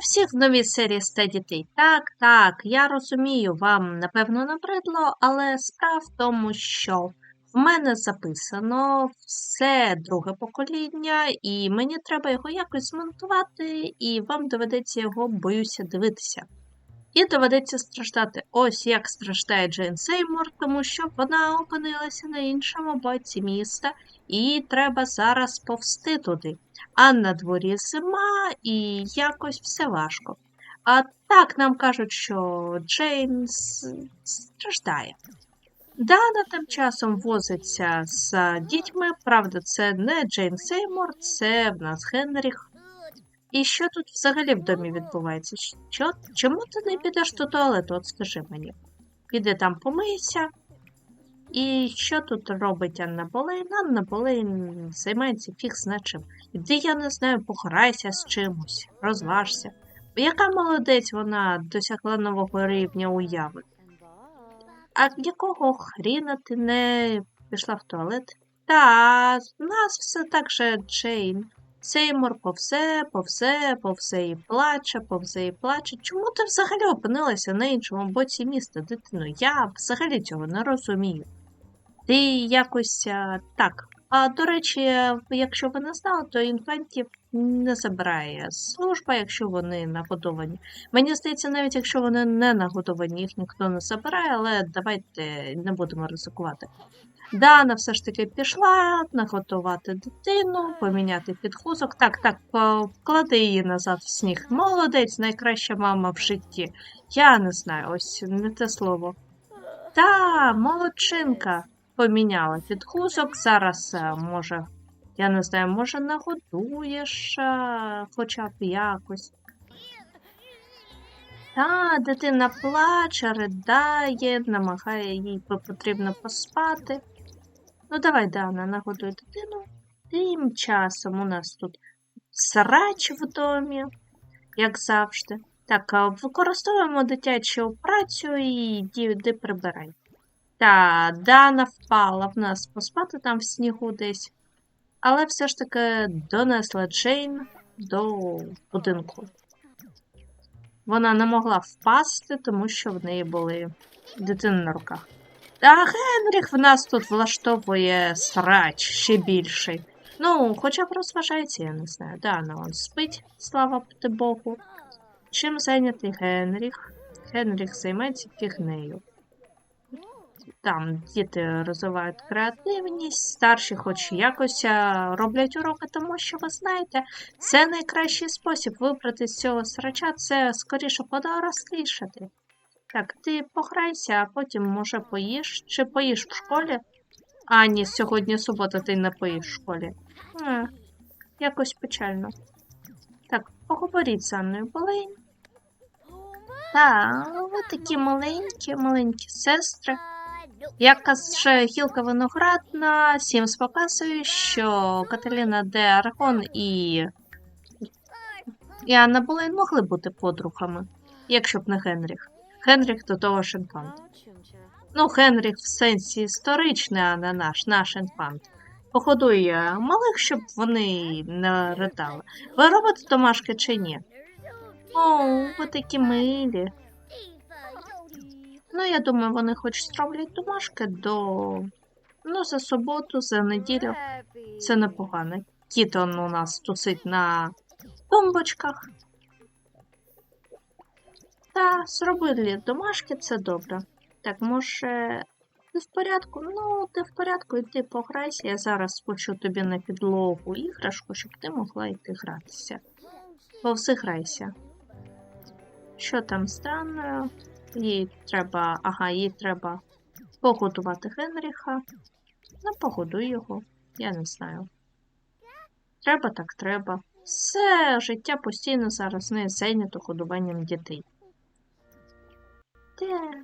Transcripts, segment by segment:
Всіх нові серії ста дітей. Так, так, я розумію, вам напевно набридло, але справа в тому, що в мене записано все друге покоління, і мені треба його якось змонтувати, і вам доведеться його, боюся, дивитися. І доведеться страждати. Ось як страждає Джейн Сеймур, тому що вона опинилася на іншому боці міста, і треба зараз повсти туди. А на дворі зима і якось все важко. А так нам кажуть, що Джеймс страждає. Дана тим часом возиться з дітьми, правда, це не Джейн Сеймур, це в нас Генріх. І що тут взагалі в домі відбувається? Що? Чому ти не підеш до туалету? От скажи мені. Піди там помийся. І що тут робить Анна Болейн? Анна Болейн займається фіг чим. Іди, я не знаю, пограйся з чимось, розважся. Яка молодець вона досягла нового рівня уяви? А якого хріна ти не пішла в туалет? Та, в нас все так же Джейн. Сеймур повзе, по все і плаче, повсе і плаче. Чому ти взагалі опинилася на іншому боці міста, дитино? Я взагалі цього не розумію. Ти якось так. А до речі, якщо ви не знали, то інфантів не забирає служба, якщо вони нагодовані. Мені здається, навіть якщо вони не нагодовані, їх ніхто не забирає, але давайте не будемо ризикувати. Дана все ж таки пішла наготувати дитину, поміняти підхузок. Так, так, вклади її назад в сніг. Молодець, найкраща мама в житті. Я не знаю, ось не те слово. Та, молодчинка поміняла підхузок. Зараз, е, може, я не знаю, може, нагодуєш е, хоча б якось. Та, дитина плаче, ридає, намагає їй потрібно поспати. Ну, давай, Дана, нагодуй дитину. Тим часом у нас тут срач в домі, як завжди. Так, використовуємо дитячу працю і діди прибирай. Та, Дана впала в нас поспати там в снігу десь. Але все ж таки донесла Джейн до будинку. Вона не могла впасти, тому що в неї були дитини на руках. А Генріх в нас тут влаштовує срач ще більший. Ну, хоча б розважається, я не знаю. Дана он спить, слава Богу. Чим зайнятий Генріх? Генріх займається фігнею. Там діти розвивають креативність, старші хоч якось роблять уроки, тому що ви знаєте, це найкращий спосіб вибрати з цього срача, це скоріше подорослішати. Так, ти пограйся, а потім, може, поїш. Чи поїш в школі? А, ні, сьогодні субота, ти не поїш в школі. А, якось печально. Так, поговоріть з Анною Болейн. Так, ви такі маленькі, маленькі сестри. Як каже Гілка Виноградна, Сімс показує, що Каталіна де Арагон і... і Анна Болейн могли бути подругами, якщо б не Генріх. Генріх до того ж інфант. Ну, Генріх в сенсі історичний, а не наш, наш інфант. Погодує малих, щоб вони не ридали. Ви робите домашки чи ні? О, ви такі милі. Ну, я думаю, вони хоч зроблять домашки до. Ну, за суботу, за неділю. Це непогано. Кіт он у нас тусить на тумбочках. Та, зробили домашки, це добре. Так, може, ти в порядку? Ну, ти в порядку, йди пограйся. Я зараз спочу тобі на підлогу іграшку, щоб ти могла йти гратися. Повзи грайся. Що там з? Їй треба, ага, їй треба погодувати Генріха. Ну, погодуй його, я не знаю. Треба так треба. Все життя постійно зараз не зайнято годуванням дітей. Так.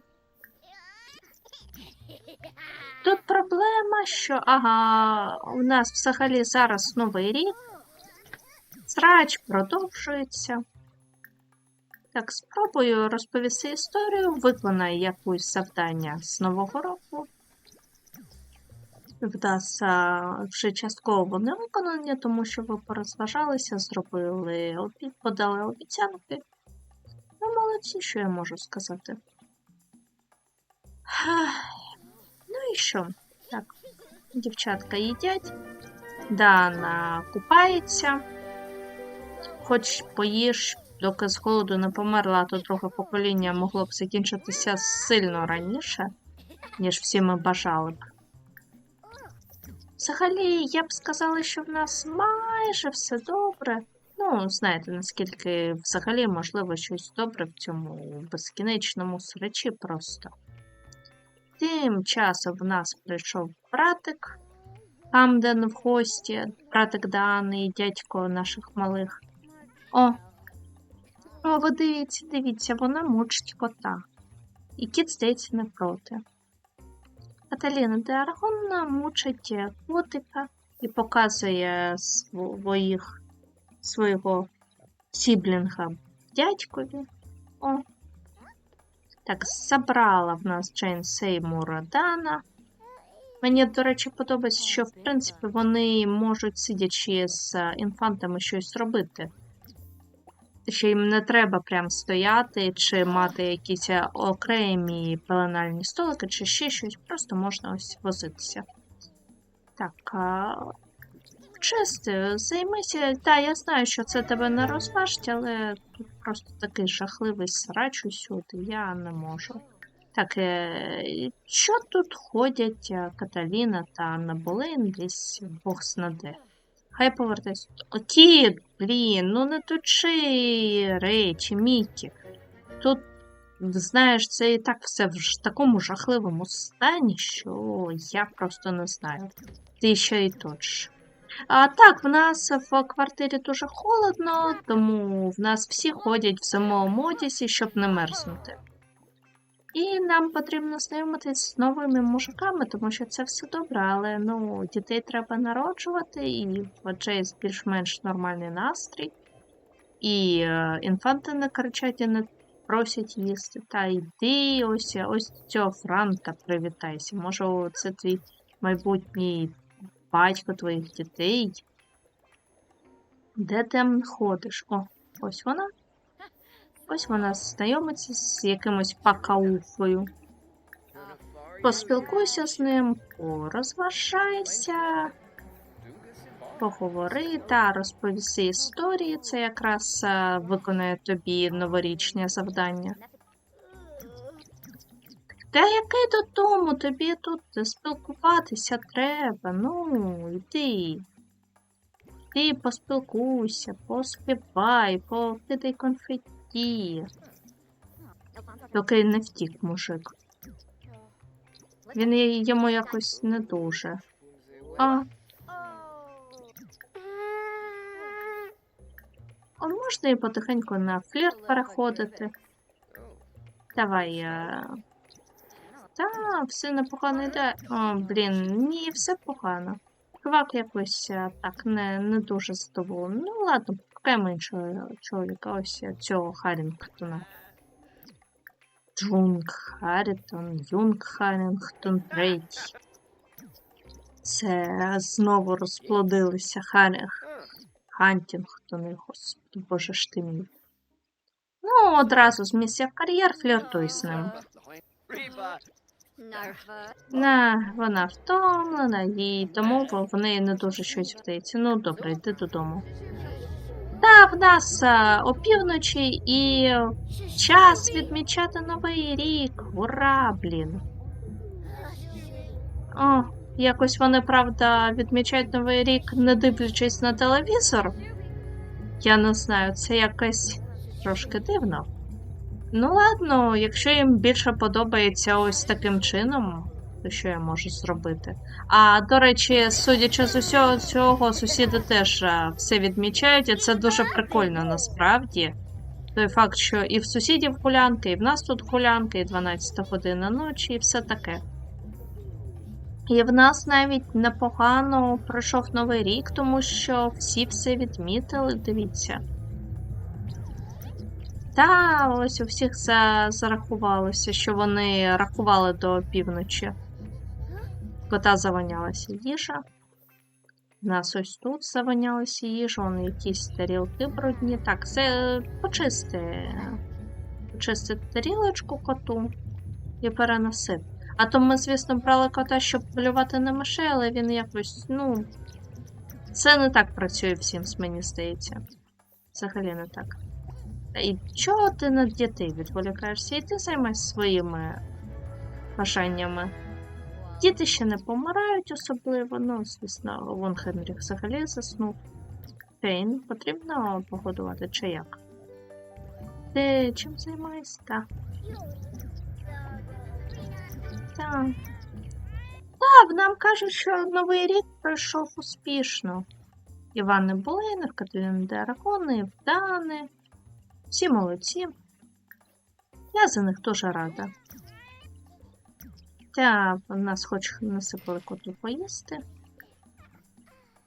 Тут проблема, що ага, у нас взагалі зараз новий рік. Срач продовжується. Так, спробую розповісти історію, виконаю якусь завдання з Нового року. вдасться вже частково вони виконані, тому що ви порозважалися, зробили обід, подали обіцянки. Ну, молодці, що я можу сказати. Ну і що? Так, дівчатка їдять, Дана купається. Хоч поїж, доки з голоду не померла, то друге покоління могло б закінчитися сильно раніше, ніж всі ми бажали б. Взагалі, я б сказала, що в нас майже все добре. Ну, знаєте, наскільки взагалі можливо щось добре в цьому безкінечному срачі просто. Тим часом в нас прийшов братик Камден в гості, братик Дани і дядько наших малих. О, о, ви дивіться, дивіться, вона мучить кота. І кіт, здається, не проти. Каталіна де Аргонна мучить котика і показує своїх, свого сіблінга дядькові. О. Так, забрала в нас Джейн Сеймура Дана. Мені, до речі, подобається, що в принципі вони можуть, сидячи з інфантами, щось робити. Що їм не треба прям стояти чи мати якісь окремі пеленальні столики, чи ще щось, просто можна ось возитися. Так, а... чисти, займися. Та, я знаю, що це тебе не розважить, але тут просто такий жахливий срач усюди, я не можу. Так, е... що тут ходять е, Каталіна та Анна Болейн десь Бог знаде. Хай повертайся. О, Кіт, блін, ну не точи речі, Мікі. Тут, знаєш, це і так все в такому жахливому стані, що я просто не знаю. Ти ще й точиш. А так, в нас в квартирі дуже холодно, тому в нас всі ходять в зимовому одязі, щоб не мерзнути. І нам потрібно знайомитись з новими мужиками, тому що це все добре, але ну, дітей треба народжувати, і в Джейс більш-менш нормальний настрій. І е, інфанти не кричать і не просять їсти. Та йди ось ось цього Франка привітайся. Може, це твій майбутній батько твоїх дітей. Де ти ходиш? О, ось вона. Ось вона знайомиться з якимось пакауфою. Поспілкуйся з ним, порозважайся, поговори та розповіси історії. Це якраз е, виконає тобі новорічне завдання. Та який додому? Тобі тут спілкуватися треба. Ну, йди. Ти поспілкуйся, поспівай, покидай конфеті. Доки не втік мужик. Він йому якось не дуже. А, а можна і потихеньку на флірт переходити. Давай. е, Та, все непогано йде. О, блін, ні, все погано. Чувак якось е, так не, не дуже задоволений. Ну ладно, покаємо іншого чоловіка, ось е, цього Харінгтона. Джунг Харрітон, Юнг Харінгтон третій. Це знову розплодилися Харінг. Хантінгтони, господи, боже ж ти мій. Ну, одразу з місця в кар'єр фліртуй з ним. Не, вона втомлена, і тому в неї не дуже щось вдається. Ну, добре, йди додому. В нас опівночі і час відмічати новий рік. Ура, блін. О, якось вони, правда, відмічають новий рік, не дивлячись на телевізор. Я не знаю, це якось трошки дивно. Ну ладно, якщо їм більше подобається ось таким чином, то що я можу зробити? А до речі, судячи з усього цього, сусіди теж все відмічають, і це дуже прикольно насправді. Той факт, що і в сусідів гулянки, і в нас тут гулянки, і 12 година ночі, і все таке. І в нас навіть непогано пройшов новий рік, тому що всі все відмітили, дивіться. Та ось у всіх за... зарахувалося, що вони рахували до півночі. Кота завонялася їжа. У нас ось тут завонялася їжа, вон якісь тарілки брудні. Так, це почисти. Почисти тарілочку коту і переноси. А то ми, звісно, брали кота, щоб полювати на мишей, але він якось, ну. Це не так працює всім, мені здається. Взагалі не так. І чого ти на дітей відволікаєшся? І ти займайся своїми бажаннями. Діти ще не помирають особливо, ну, звісно, вон Хенріх взагалі заснув. Фейн потрібно погодувати чи як? Ти чим займаєшся? Так. Так. Нам кажуть, що Новий рік пройшов успішно. Іван Булейнов, Катерина Дракони, Івдани. Всі молодці. Я за них дуже рада. Так, в нас хоч насипали коту поїсти.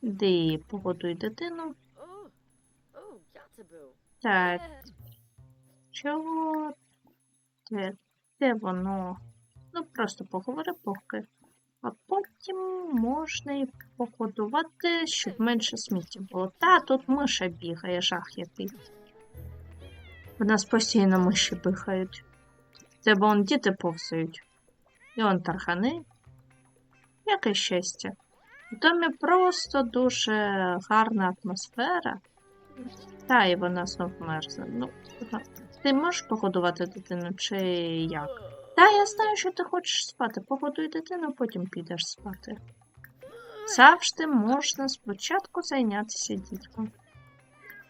Де погодуй дитину. Так, чого? Де, де воно? Ну, просто поговори поки. А потім можна і погодувати, щоб менше сміття було. Та тут миша бігає, жах який. В нас постійно миші бихають. В Тебе он діти повзають. І он тархани. Яке щастя. В домі просто дуже гарна атмосфера. Та, і вона знов мерзне. Ну, ти можеш погодувати дитину чи як? Та, я знаю, що ти хочеш спати. Погодуй дитину, потім підеш спати. Завжди можна спочатку зайнятися дітком.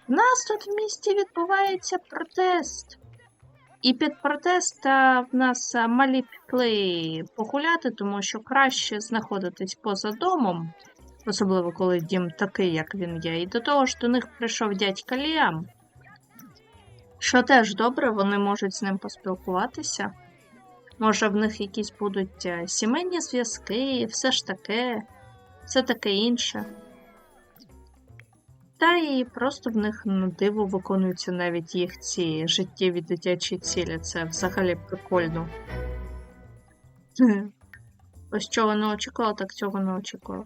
У нас тут в місті відбувається протест. І під протест в нас малі пішли погуляти, тому що краще знаходитись поза домом, особливо коли дім такий, як він є. І до того ж до них прийшов дядька Ліам. Що теж добре, вони можуть з ним поспілкуватися. Може, в них якісь будуть е, сімейні зв'язки, все ж таке, все таке інше. Та і просто в них на диво виконуються навіть їх ці життєві дитячі цілі. Це взагалі прикольно. Ось чого не очікувала, так цього не очікувала.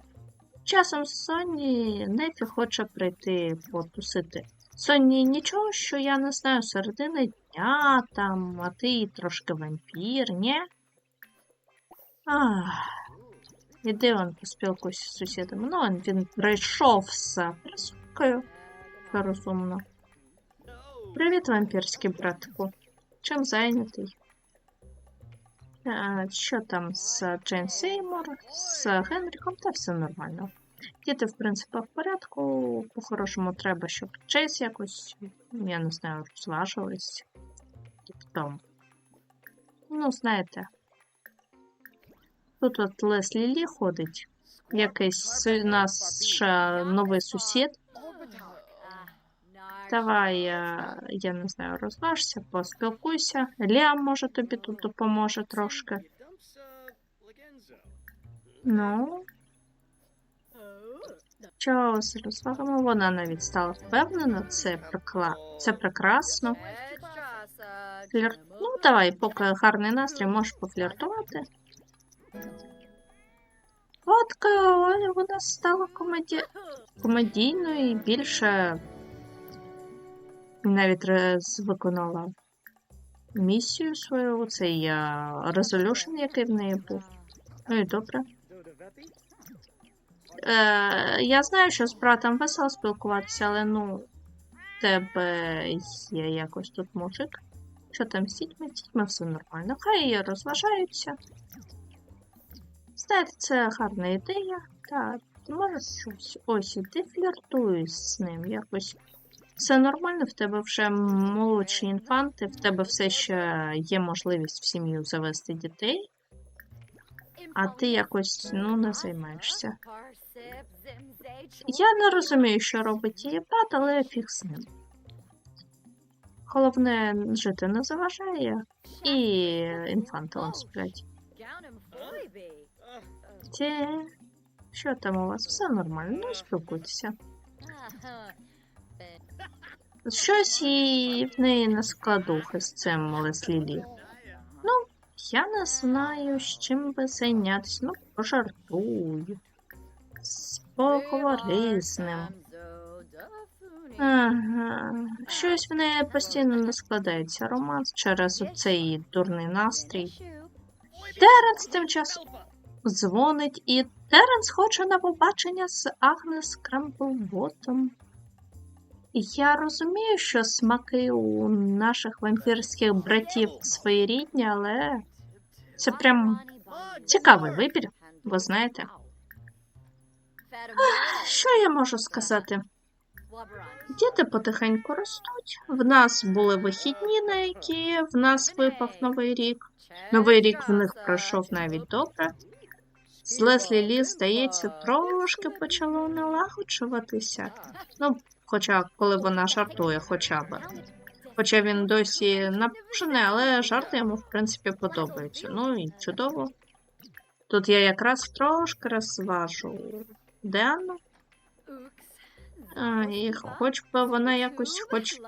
Часом Сонні Нефі хоче прийти потусити. Сонні нічого, що я не знаю, середина дня там, а ти трошки вампір, ні? Ах. Іди он поспілкуйся з сусідами. Ну, він прийшов з присумкою. Це розумно. Привіт, вампірський братку. Чим зайнятий? А, що там з Джейн Сеймур, з Генріком, та все нормально. Діти, в принципі, в порядку. По-хорошому треба, щоб Чейз якось, я не знаю, розважилась. Тобто, ну, знаєте, тут от Леслі Лі ходить. Якийсь ще новий сусід. Давай, я, я не знаю, розважся, поспілкуйся. Ліам, може, тобі тут допоможе трошки. Ну, що з розвагами? Вона навіть стала впевнена, це, прикла... це прекрасно. Флір... Ну, давай, поки гарний настрій, можеш пофліртувати. Фотка, вона стала комеді... комедійною і більше навіть виконала місію свою, цей резолюшн, який в неї був. Ну і добре. Е, я знаю, що з братом весело спілкуватися, але ну, тебе є якось тут мужик. Що там з дітьми? З дітьми все нормально. Хай розважаються. Знаєте, це гарна ідея. Так, можеш щось. Ось, і ти фліртуєш з ним якось. Все нормально, в тебе вже молодші інфанти, в тебе все ще є можливість в сім'ю завести дітей, а ти якось ну, не займаєшся. Я не розумію, що робить її брат, але фіг з ним. Головне, жити не заважає, і інфанти он сплять. Те, що там у вас? Все нормально, ну спілкуйтеся. Щось і в неї на складухи з цим Леслілі. Ну, Я не знаю, з чим би зайнятися. Ну, пожартую. С- Поговори з ним. Ага. Щось в неї постійно не складається романс через оцей дурний настрій. Теренс тим часом дзвонить, і Теренс хоче на побачення з Агнес Крамблботом. Я розумію, що смаки у наших вампірських братів своєрідні, але це прям цікавий вибір, ви знаєте. Що я можу сказати? Діти потихеньку ростуть. В нас були вихідні, на які в нас випав новий рік. Новий рік в них пройшов навіть добре. З Леслі Лі, здається, трошки почало налагоджуватися. Ну, хоча коли вона жартує, хоча б. Хоча він досі напружений, але жарти йому, в принципі, подобаються. Ну і чудово. Тут я якраз трошки розважу Деанну. А, і хоч би вона якось, хоч,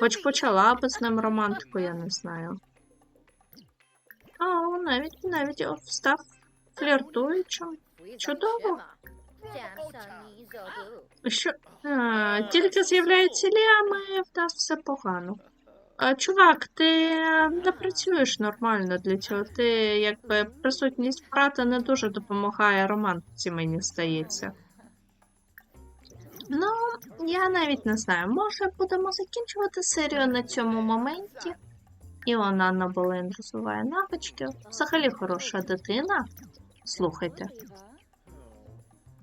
хоч почала би з ним романтику, я не знаю. А, навіть навіть став фліртуючим. Чудово. Що? А, тільки з'являється Ліама, і в нас все погано. А, чувак, ти не працюєш нормально для цього. Ти якби присутність брата не дуже допомагає романтиці, мені здається. Ну, я навіть не знаю. Може, будемо закінчувати серію на цьому моменті. І вона на Болейн розвиває навички. Взагалі хороша дитина. Слухайте.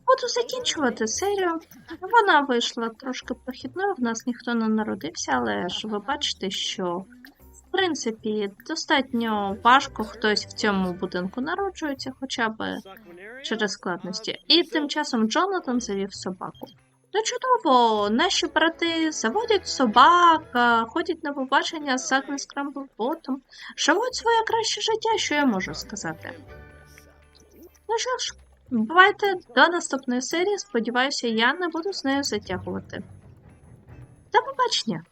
Буду закінчувати серію. Вона вийшла трошки прохідною, в нас ніхто не народився, але ж ви бачите, що в принципі достатньо важко хтось в цьому будинку народжується, хоча б через складності. І тим часом Джонатан завів собаку. Ну чудово, наші брати заводять собак, ходять на побачення з Агнес Крамблботом, живуть своє краще життя, що я можу сказати. Ну що ж, бувайте до наступної серії. Сподіваюся, я не буду з нею затягувати. До побачення!